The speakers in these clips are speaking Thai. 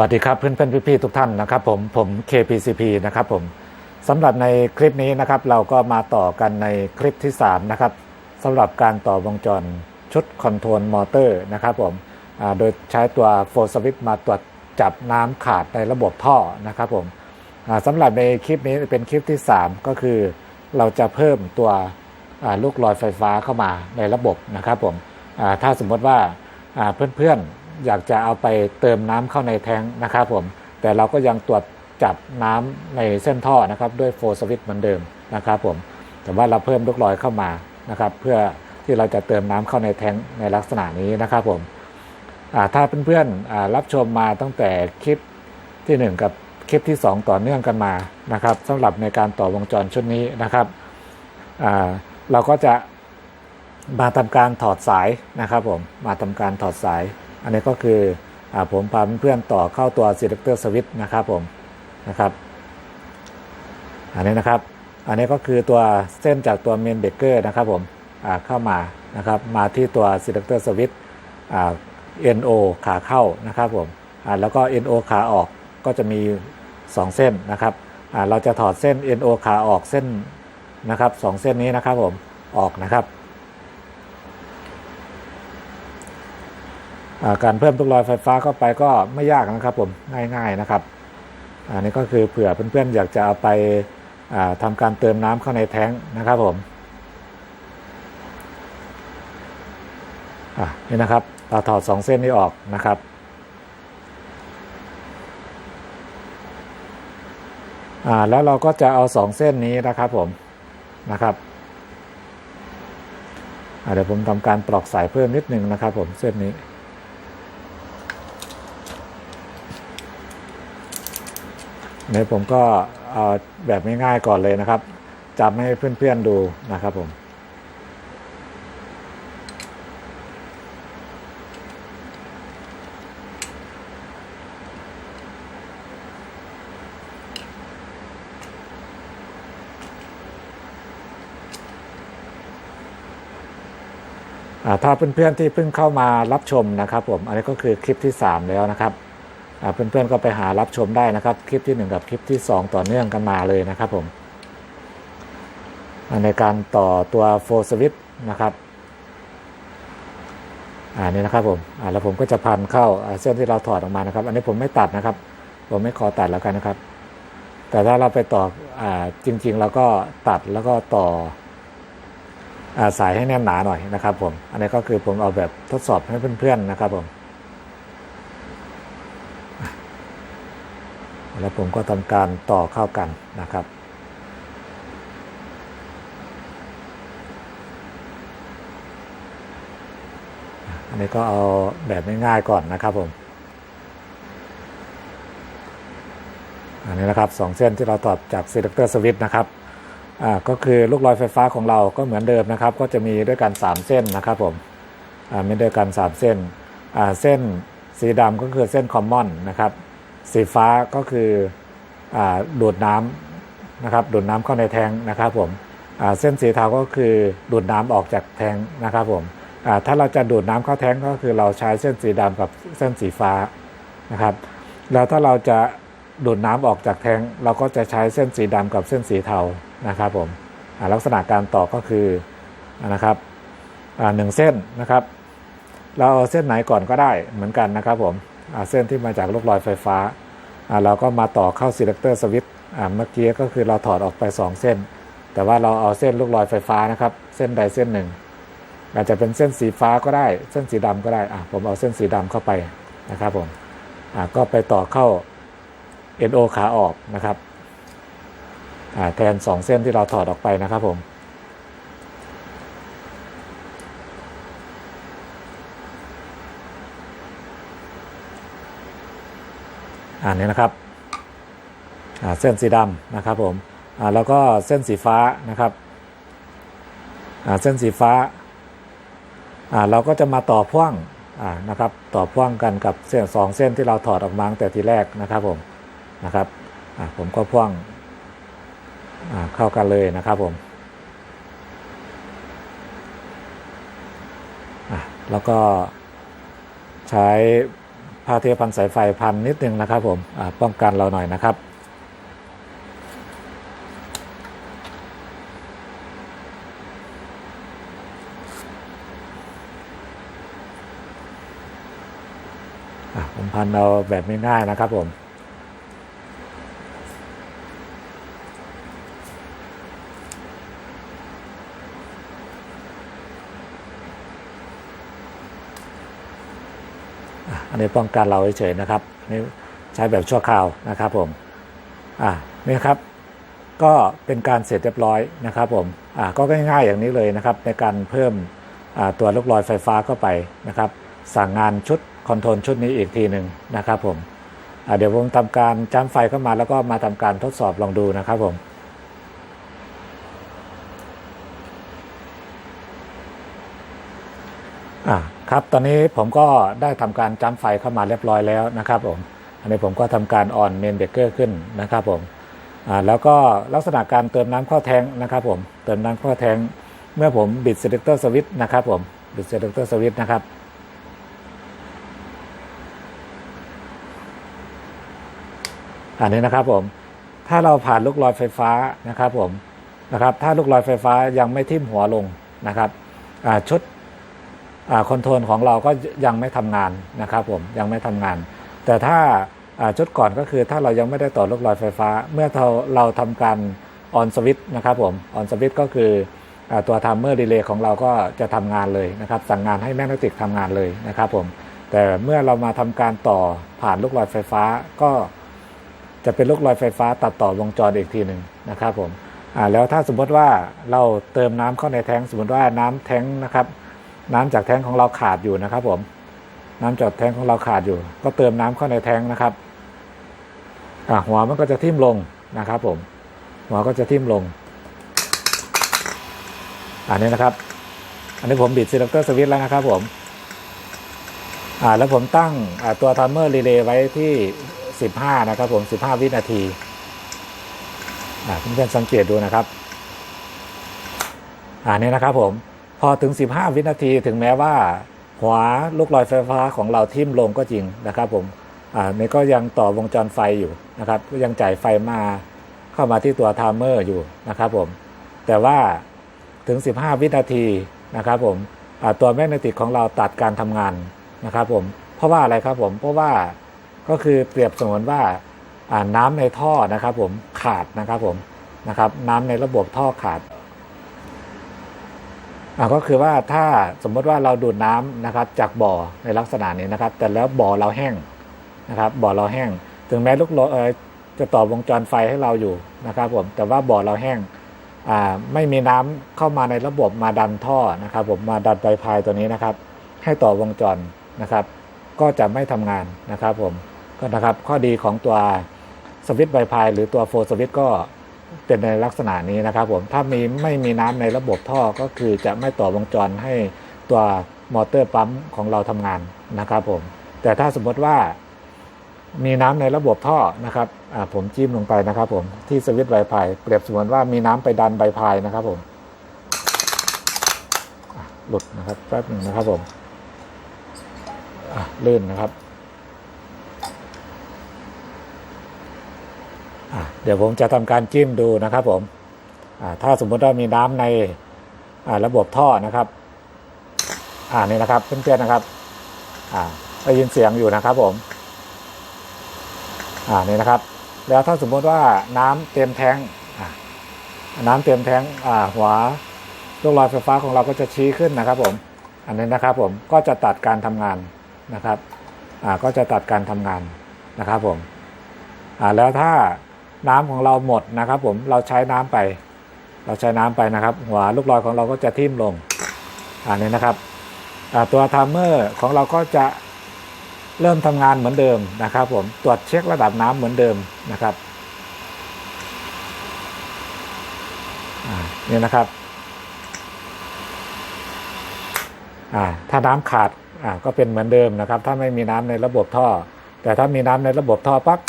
วัสดีครับเพื่อนเพื่อนๆพี่ๆทุกท่านนะครับผมผม KPCP นะครับผมสำหรับในคลิปนี้นะครับเราก็มาต่อกันในคลิปที่ 3 นะครับสำหรับการต่อวงจรชุดคอนโทรลมอเตอร์นะครับผมโดยใช้ตัวโฟสวิตมาตรวจจับน้ำขาดในระบบท่อนะครับผมสำหรับในคลิปนี้เป็นคลิปที่ 3 ก็คือเราจะเพิ่มตัวลูกลอยไฟฟ้าเข้ามาในระบบนะครับผมถ้าสมมติว่าเพื่อนๆ อยากจะเอาไปเติมน้ำเข้าในแทงค์นะครับผม แต่เราก็ยังตรวจจับน้ำในเส้นท่อนะครับด้วยโฟสวิตเหมือนเดิมนะครับผม แต่ว่าเราเพิ่มลูกลอยเข้ามานะครับ เพื่อที่เราจะเติมน้ำเข้าในแทงค์ในลักษณะนี้นะครับผมถ้าเพื่อนๆอ่ารับชมมาตั้งแต่คลิปทีหนึ่1 กับคลิปที่ 2 ต่อเนื่องกันมานะครับสำหรับในการต่อวงจรชุดนี้นะครับเราก็จะมาทำการถอดสายนะครับผมมาทำการถอดสาย อันนี้ก็คืออผมพาเพื่อนต่อเข้าตัว selector switch นะครับผมนะครับ อันนี้นะครับ อันนี้ก็คือตัวเส้นจากตัว main breaker นะครับผมเข้ามานะครับ มาที่ตัว selector switch อ่า NO ขาเข้านะครับผมแล้วก็ NO ขาออกก็จะมี 2 เส้นนะครับเราจะถอดเส้น NO ขาออกเส้นนะครับสองเส้นนี้นะครับผมออกนะครับ อ่า การเพิ่มลูกลอยไฟฟ้าเข้าไปก็ไม่ยากนะครับผมง่ายๆนะครับอันนี้ก็คือเผื่อเพื่อนๆอยากจะเอาไปาทำการเติมน้ำเข้าในแท้งนะครับผมนี่นะครับเราถอดสองเส้นนี้ออกนะครับแล้วเราก็จะเอาสองเส้นนี้นะครับผมนะครับเดี๋ยวผมทำการปลอกสายเพิ่มนิดนึงนะครับผมเส้นนี้ นี่ผมก็เอาแบบง่ายๆก่อนเลยนะครับจำให้เพื่อนๆดูนะครับผมถ้าเพื่อนๆที่เพิ่งเข้ามารับชมนะครับผม อันนี้ก็คือคลิปที่ 3 แล้วนะครับ เพื่อนๆก็ไปหารับชมได้นะครับ คลิปที่ 1 กับคลิปที่ 2 ต่อเนื่องกันมาเลยนะครับผมในการต่อตัวโฟสวิตนะครับอ่านี่นะครับผมแล้วผมก็จะพันเข้าเส้นที่เราถอดออกมานะครับ อันนี้ผมไม่ตัดนะครับ ผมไม่ขอตัดแล้วกันนะครับ แต่ถ้าเราไปต่ออจริงๆเราก็ตัดแล้วก็ต่ออาสายให้แน่นหนาหน่อยนะครับผม อันนี้ก็คือผมเอาแบบทดสอบให้เพื่อนๆนะครับผม แล้วผมก็ทำการต่อเข้ากันนะครับ อันนี้ก็เอาแบบง่ายๆก่อนนะครับผม อันนี้นะครับสองเส้นที่เราตอดจาก selector switch นะครับอ่าก็คือลูกลอยไฟฟ้าของเราก็เหมือนเดิมนะครับ ก็จะมีด้วยกัน 3 เส้นนะครับผมอ่ามีด้วยกัน 3 เส้นอ่าเส้นสีดำก็คือเส้น common นะครับ สีฟ้าก็คืออดูดน้ำนะครับดูดน้ำเข้าในแทงนะครับผมเส้นสีเทาก็คือดูดน้ำออกจากแทงนะครับผมถ้าเราจะดูดน้ำเข้าแทงก็คือเราใช้เส้นสีดำกับเส้นสีฟ้านะครับ แล้วถ้าเราจะดูดน้ำออกจากแทงเราก็จะใช้เส้นสีดำกับเส้นสีเทานะครับผมลักษณะการต่อก็คือนะครับหนึ่งเส้นนะครับ เราเอาเส้นไหนก่อนก็ได้เหมือนกันนะครับผม เส้นที่มาจากลูกลอยไฟฟ้าเราก็มาต่อเข้า selector switch เมื่อกี้ก็คือเราถอดออกไป 2 เส้น แต่ว่าเราเอาเส้นลูกลอยไฟฟ้านะครับ เส้นใดเส้นหนึ่ง อาจจะเป็นเส้นสีฟ้าก็ได้ เส้นสีดำก็ได้ผมเอาเส้นสีดำเข้าไปนะครับผมก็ไปต่อเข้า NO ขาออกนะครับแทน 2 เส้นที่เราถอดออกไปนะครับผม อันนี้นะครับเส้นสีดำนะครับผมแล้วก็เส้นสีฟ้านะครับเส้นสีฟ้าเราก็จะมาต่อพ่วงนะครับต่อพ่วงกันกับเส้นสองเส้นที่เราถอดออกมาตั้งแต่ทีแรกนะครับผมนะครับผมก็พ่วงเข้ากันเลยนะครับผมแล้วก็ใช้ ผ้าเทียพันสายไฟพันนิดนึงนะครับผมป้องกันเราหน่อยนะครับผมพันเอาแบบง่ายๆนะครับผม อันนี้ป้องกันเราเฉยๆนะครับอันนี่ใช้แบบชั่วคราวนะครับผมอ่านี่ครับ ก็เป็นการเสร็จเรียบร้อยนะครับผมอ่าก็ง่ายๆอย่างนี้เลยนะครับ ในการเพิ่มอ่าตัวลูกลอยไฟฟ้าเข้าไปนะครับ สั่งงานชุดคอนโทรลชุดนี้อีกทีหนึ่งนะครับผมอ่าเดี๋ยวผมทำการจ้ำไฟเข้ามาแล้วก็มาทำการทดสอบลองดูนะครับผม อ่า ครับตอนนี้ผมก็ได้ทำการจ้ำไฟเข้ามาเรียบร้อยแล้วนะครับผมอันนี้ผมก็ทำการออนเมนเบรกเกอร์ขึ้นนะครับผมแล้วก็ลักษณะการเติมน้ำเข้าแทงนะครับผมเติมน้ำเข้าแทงเมื่อผมบิด selector switch นะครับผมบิด selector switch นะครับอันนี้นะครับผมถ้าเราผ่านลูกลอยไฟฟ้านะครับผมนะครับถ้าลูกลอยไฟฟ้ายังไม่ทิ่มหัวลงนะครับชุด คอนโทรลของเราก็ยังไม่ทำงานนะครับผมยังไม่ทำงาน แต่ถ้าชุดก่อนก็คือถ้าเรายังไม่ได้ต่อลูกลอยไฟฟ้า เมื่อเราเราทำการออนสวิตนะครับผมออนสวิตก็คืออตัวทัมเมอร์ดีเลย์ของเราก็จะทำงานเลยนะครับ สั่งงานให้แมกเนติกทำงานเลยนะครับผมแต่เมื่อเรามาทำการต่อผ่านลูกลอยไฟฟ้าก็จะเป็นลูกลอยไฟฟ้าตัดต่อวงจรอีกทีหนึ่งนะครับผมแล้วถ้าสมมติว่าเราเติมน้ำเข้าในแทงค์สมมติว่าน้ำแทงค์นะครับ น้ำจากแทงของเราขาดอยู่นะครับ ผม น้ำจากแทงของเราขาดอยู่ ก็เติมน้ำเข้าในแทงนะครับอะหัวมันก็จะทิ่มลงนะครับ ผม หัวก็จะทิ่มลง อันนี้นะครับ อันนี้ผมบิดซีเลคเตอร์สวิตช์แล้วนะครับ ผมอ่าแล้วผมตั้งตัวทัมเมอร์รีเลย์ไว้ที่ 15 นะครับ ผม 15 วินาทีอ่าเพื่อนๆสังเกตดูนะครับอ่านี่นะครับผม อถึง 15 วินาทีถึงแม้ว่า หัวลูกลอยไฟฟ้าของเราทิ่มลงก็จริงนะครับผมอ่านี่ก็ยังต่อวงจรไฟอยู่นะครับก็ยังจ่ายไฟมาเข้ามาที่ตัวไทม์เมอร์อยู่นะครับผมแต่ว่าถึง 15 วินาทีนะครับผมอ่าตัวแมกเนติกของเราตัดการทำงานนะครับผมเพราะว่าอะไรครับผมเพราะว่าก็คือเปรียบเสมือนว่าอ่าน้ำในท่อนะครับผมขาดนะครับผมนะครับน้ำในระบบท่อขาด ก็คือว่าถ้าสมมติว่าเราดูดน้ำนะครับ จากบ่อในลักษณะนี้นะครับ แต่แล้วบ่อเราแห้งนะครับ บ่อเราแห้ง ถึงแม้ลูกโลเอจะต่อวงจรไฟให้เราอยู่นะครับผมแต่ว่าบ่อเราแห้งไม่มีน้ำเข้ามาในระบบมาดันท่อนะครับ ผมมาดันไฟพายตัวนี้นะครับ ให้ต่อวงจรนะครับ ก็จะไม่ทำงานนะครับ ผมก็นะครับข้อดีของตัวสวิตช์ไฟพายหรือตัวโฟสวิตช์ก็ เป็นในลักษณะนี้นะครับผมถ้ามีไม่มีน้ำในระบบท่อก็คือจะไม่ต่อวงจรให้ตัวมอเตอร์ปั๊มของเราทำงานนะครับผมแต่ถ้าสมมติว่ามีน้ำในระบบท่อนะครับอ่าผมจิ้มลงไปนะครับ ผมที่สวิตช์ไวพายเปรียบเสมือนว่ามีน้ำไปดันใบพายนะครับผมหลุดนะครับแป๊บหนึ่งนะครับผมอะลื่นนะครับ อะ เดี๋ยวผมจะทำการจิ้มดูนะครับผมถ้าสมมติว่ามีน้ำในระบบท่อนะครับ อ่านี่นะครับเพื่อนๆนะครับ อ่าได้ยินเสียงอยู่นะครับผม อ่านี่นะครับ แล้วถ้าสมมติว่าน้ำเต็มแทงอ่าน้ำเต็มแทงอ่าหัวลูกลอยไฟฟ้าของเราก็จะชี้ขึ้นนะครับผม อันนี้นะครับผมก็จะตัดการทำงานนะครับ อ่าก็จะตัดการทำงานนะครับผม อ่าแล้วถ้า น้ำของเราหมดนะครับ ผมเราใช้น้ำไป เราใช้น้ำไปนะครับ หัวลูกลอยของเราก็จะทิ่มลงอันนี้นะครับตัวไทม์เมอร์ของเราก็จะเริ่มทำงานเหมือนเดิมนะครับ ผมตรวจเช็คระดับน้ำเหมือนเดิมนะครับนี่นะครับถ้าน้ำขาดก็เป็นเหมือนเดิมนะครับ ถ้าไม่มีน้ำในระบบท่อ แต่ถ้ามีน้ำในระบบท่อปั๊บ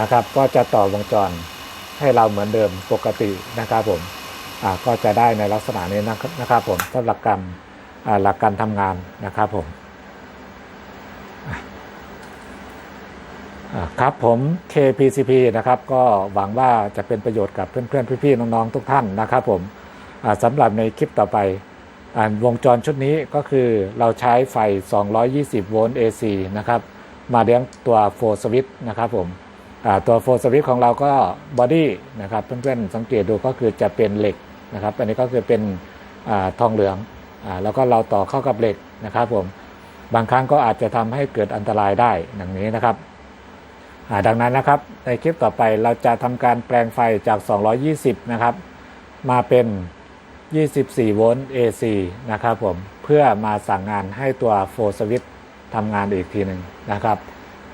นะครับ ก็จะต่อวงจรให้เราเหมือนเดิมปกตินะครับผมอ่าก็จะได้ในลักษณะนี้นะครับนะครับผมสำหรับการอ่าหลักการทำงานนะครับผมอ่าครับผม KPCP นะครับก็หวังว่าจะเป็นประโยชน์กับเพื่อนๆ พี่ๆ น้องๆ ทุกท่านนะครับผมอ่าสำหรับในคลิปต่อไปอ่าวงจรชุดนี้ก็คือเราใช้ไฟ 220 โวลต์ AC นะครับ มาเลี้ยงตัวโฟร์สวิตนะครับผมตัวโฟร์สวิตของเราก็บอดี้นะครับเพื่อนๆสังเกตดูก็คือจะเป็นเหล็กนะครับอันนี้ก็คือเป็นอทองเหลืองอแล้วก็เราต่อเข้ากับเหล็กนะครับผมบางครั้งก็อาจจะทำให้เกิดอันตรายได้อย่างนี้นะครับดังนั้นนะครับในคลิปต่อไปเราจะทำการแปลงไฟจาก 220 นะครับ มาเป็น 24 โวลต์ AC นะครับผมเพื่อมาสั่งงานให้ตัวโฟร์สวิต ทำงานอีกทีหนึ่งนะครับ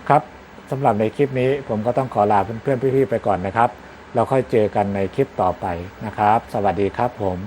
ครับสำหรับในคลิปนี้ผมก็ต้องขอลาเพื่อนๆพี่ๆไปก่อนนะครับ เราค่อยเจอกันในคลิปต่อไปนะครับ สวัสดีครับผม